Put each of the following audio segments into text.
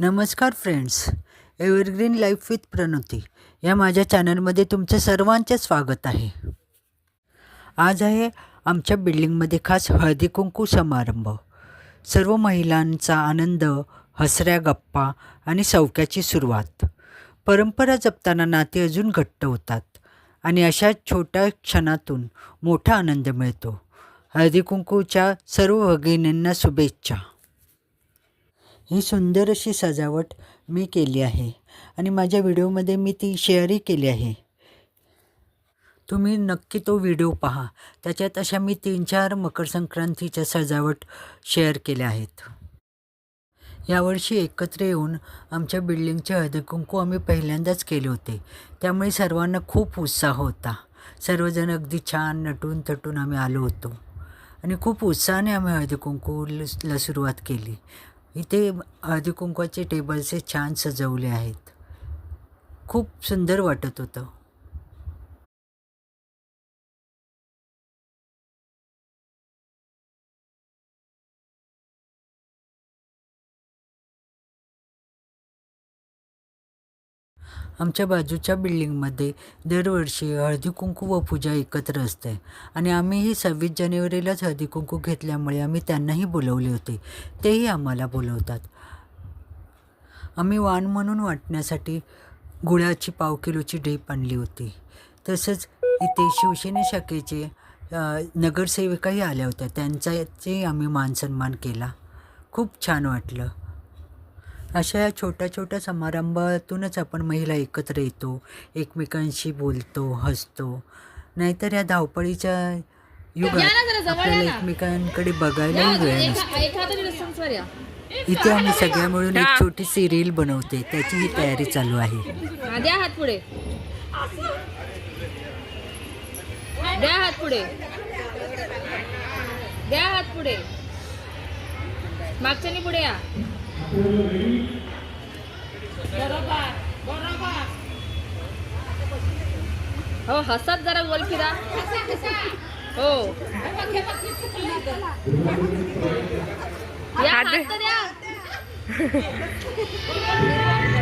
नमस्कार friends evergreen life with Pranoti या माझ्या चॅनलमध्ये तुमचं सर्वांचे स्वागत आहे. आज आहे आमच्या बिल्डिंगमध्ये खास हळदी कुंकू समारंभ. सर्व महिलांचा आनंद हसऱ्या गप्पा आणि सौक्याची सुरुवात. परंपरा जपताना नाते अजून घट्ट होतात आणि अशा छोट्या क्षणातून मोठा आनंद मिळतो. हळदी कुंकूच्या सर्व भगिनींना शुभेच्छा. ही सुंदर अशी सजावट मी केली आहे. आणि माझ्या व्हिडिओमध्ये मी ती शेअरही केली आहे. तुम्ही नक्की तो व्हिडिओ पहा. त्याच्यात अशा मी तीन चार मकर संक्रांतीच्या सजावट शेअर केल्या आहेत. यावर्षी एकत्र येऊन आमच्या बिल्डिंगचे हळदकुंकू आम्ही पहिल्यांदाच केले होते. त्यामुळे सर्वांना खूप उत्साह होता. सर्वजण अगदी छान नटून थटून आम्ही आलो होतो. आणि खूप उत्साहाने आम्ही हळदकुंकूला सुरुवात केली. इथे हळदी कुंकवाचे टेबल्स छान सजवले आहेत. खूप सुंदर वाटत होतं. आमच्या बाजूच्या बिल्डिंगमध्ये दरवर्षी हळदी कुंकू व पूजा एकत्र असते. आणि आम्हीही सव्वीस जानेवारीलाच हळदी कुंकू घेतल्यामुळे आम्ही त्यांनाही बोलवले होते. तेही आम्हाला बोलवतात. आम्ही वाण म्हणून वाटण्यासाठी गुळाची पाव किलोची ढेप आणली होती. तसंच इथे शिवसेने शाखेचे नगरसेविकाही आल्या होत्या. त्यांचाही आम्ही मानसन्मान केला. खूप छान वाटलं. अशा या छोट्या छोट्या समारंभातूनच आपण महिला एकत्र येतो एकमेकांशी बोलतो हसतो. नाहीतर या धावपळीच्या युगात आपल्याला एकमेकांकडे बघायलाही वेळ नसतो. इथे आम्ही सगळ्या मिळून एक छोटी सिरियल बनवते. त्याची ही तयारी चालू आहे. हा, द्या हात पुढे. द्या हात पुढे. द्या हात पुढे. मागच्यानी पुढे या. हो हसत जरा गोल फिरा हो. या हात तर द्या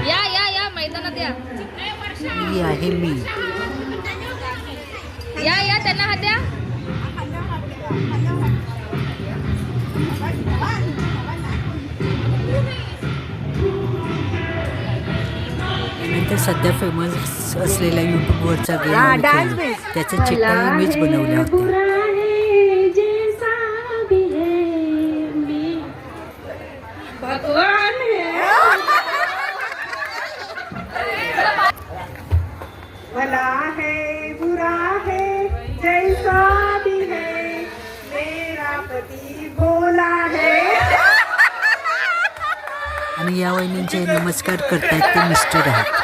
या या या मैदानात या. ही आहे मी. या या त्यांना हात द्या नंतर सध्या फेमस असलेला यूट्यूबवरचा गेम त्याचे चिठ्ठ्या मीच बनवल्या होत्या. भला है बुरा है. जैसा भी है. मेरा पति भोला है. आणि या वहिनींचे नमस्कार करतायत ते मिस्टर आहेत.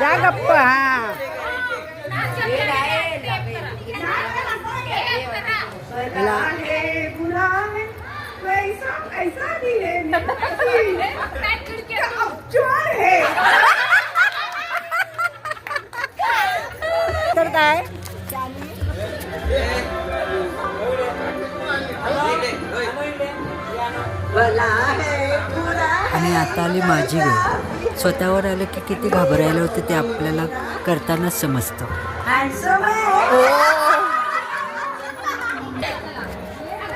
जा गप्प हा. तर काय? है आणि आता आली माझी वेळ. स्वतःवर आलं की किती घाबरायला होतं ते आपल्याला करतानाच समजतं.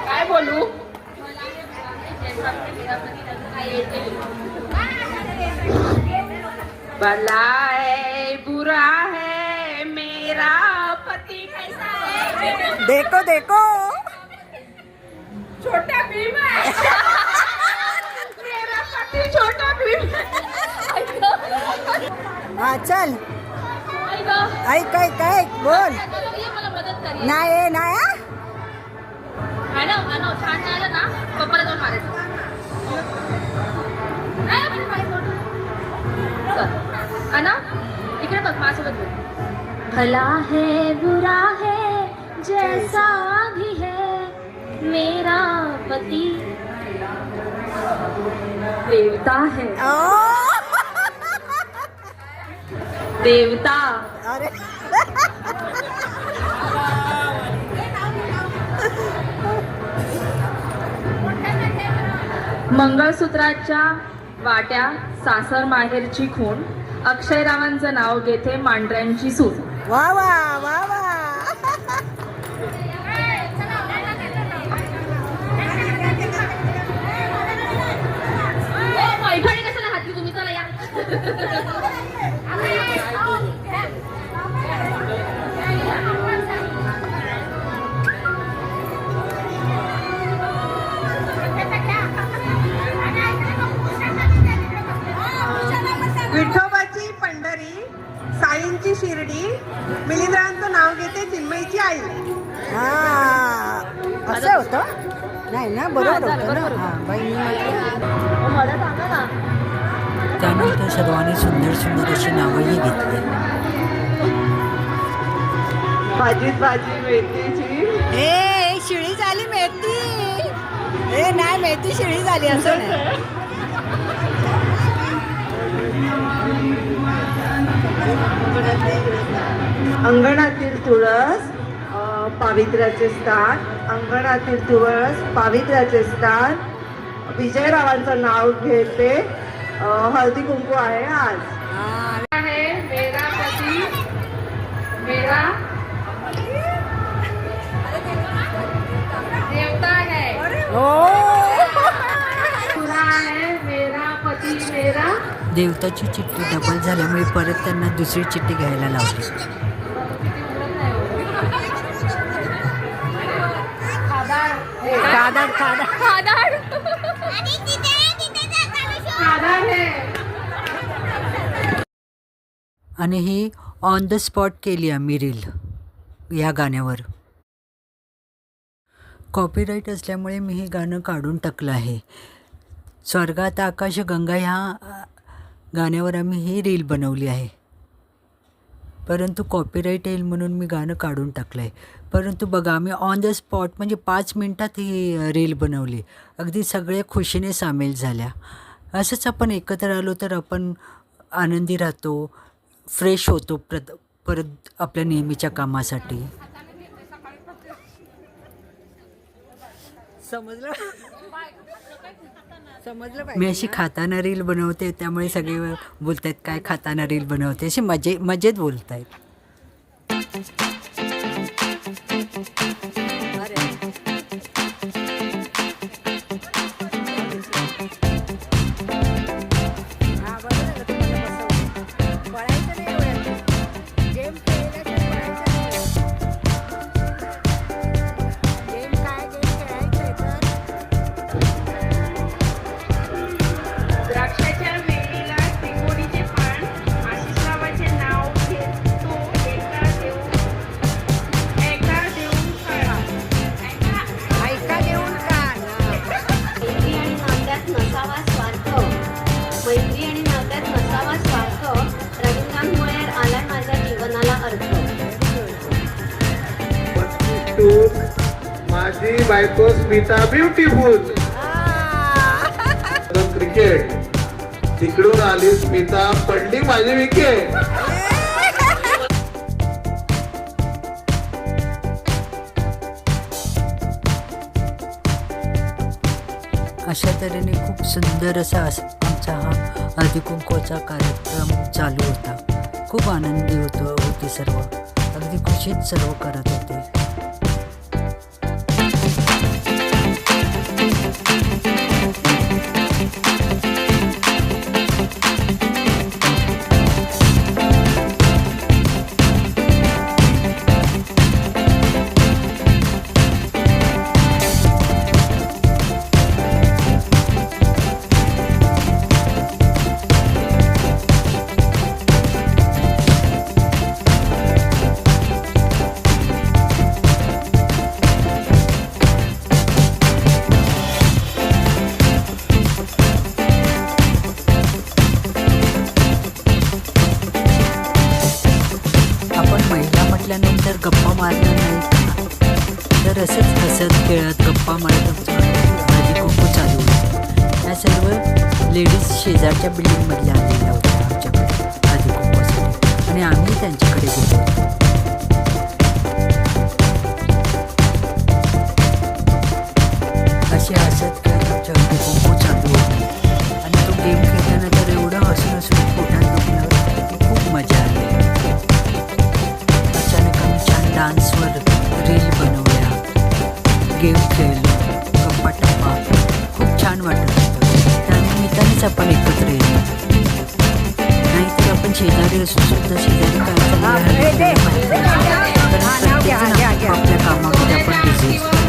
काय बोलू? भला है बुरा है मेरा पति कैसा है। देखो देखो। छोटा भीम है। मेरा पति छोटा भीम हा। चल ऐक ऐक ऐक बोल मला मदत कर नाही नाही हा? मॅडम मॅडम छान नाही आलं ना पप्पाला जाऊन मारायचं नाही, पण काय बोलू? चल. अना इकडे बघ माझ्यासोबत बोल भला है बुरा है जैसा भी है मेरा पति देवता है ओ, देवता. अरे. मंगळसूत्राच्या वाट्या सासर माहेरची खून अक्षयरावांचं नाव घेते मांढऱ्यांची सून. वा वा वा वा. विठोबाची पंढरी साईंची शिर्डी मिलिंद्रांचं नाव घेते चिन्मयीची आई. असं होतं? नाही ना बरोबर होतं ना? हा बहिणी. त्यानंतर सर्वांनी सुंदर सुंदर अशी नावंही घेतली. भाजीत भाजी मेथीची. ए शिळी झाली मेथी. ए नाही मेथी शिळी झाली असं नाही. अंगणातील तुळस पावित्र्याचे स्थान. अंगणातील तुळस पावित्र्याचे स्थान. विजयरावांचं नाव घेते. हळदी कुंकू आहे आज. आहे मेरा पती मेरा देवता है. है मेरा पती मेरा देवताची चिठ्ठी डबल झाल्यामुळे परत त्यांना दुसरी चिठ्ठी घ्यायला लावली. खादाड खादाड खादाड है आणि ही ऑन द स्पॉट केली आम्ही रील या गाण्यावर. कॉपीराईट असल्यामुळे मी हे गाणं काढून टाकलं आहे. स्वर्गात आकाश गंगा ह्या गाण्यावर आम्ही ही रील बनवली आहे. परंतु कॉपीराईट येईल म्हणून मी गाणं काढून टाकलं आहे परंतु बघा आम्ही ऑन द स्पॉट म्हणजे पाच मिनटात ही रील बनवली. अगदी सगळे खुशीने सामील झाल्या. असंच आपण एकत्र आलो तर आपण आनंदी राहतो फ्रेश होतो प्रत परत आपल्या नेहमीच्या कामासाठी. समजलं? समजलं मी अशी खाताना रील बनवते त्यामुळे सगळे बोलत आहेत काय खाताना रील बनवते? अशी मजे मजेत बोलत अर्थ. माझी बायको स्मिता ब्युटिफुल. क्रिकेट. तिकडून आली स्मिता पडली माझी विकेट अशा तऱ्हेने खूप सुंदर असा अस आमचा हा हळदीकुंकवाचा कार्यक्रम चालू होता. खूप आनंदी होतो होती सर्व. अगदी खुशीत सर्व करत होते. हसत खेळत गप्पा मारत असतो. माझी कुंकू चालू होती. या सर्व लेडीज शेजारच्या बिल्डिंगमधल्या आलेल्या होत्या आमच्याकडे. हळदी कुंकवासाठी आणि आम्ही त्यांच्याकडे गेलो. तरच आपण एकत्र येतो नाहीतर आपण शेजारी असून सुद्धा शेजारी काय चाललं आपल्या कामामध्ये आपण बिझी असतो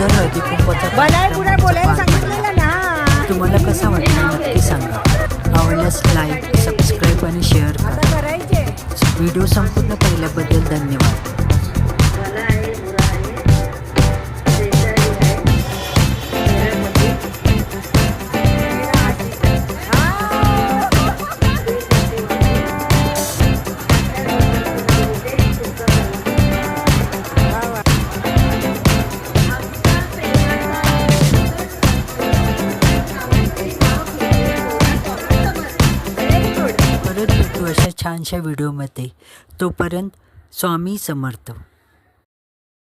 सुंदर हळदी कार्यक्रम आमचा पार पडला. तुम्हाला कसा वाटला नक्की सांगा. आवडल्यास लाईक सबस्क्राईब आणि शेअर करा. व्हिडिओ संपूर्ण पाहिल्याबद्दल धन्यवाद. पुढच्या व्हिडिओमध्ये. तोपर्यंत स्वामी समर्थ.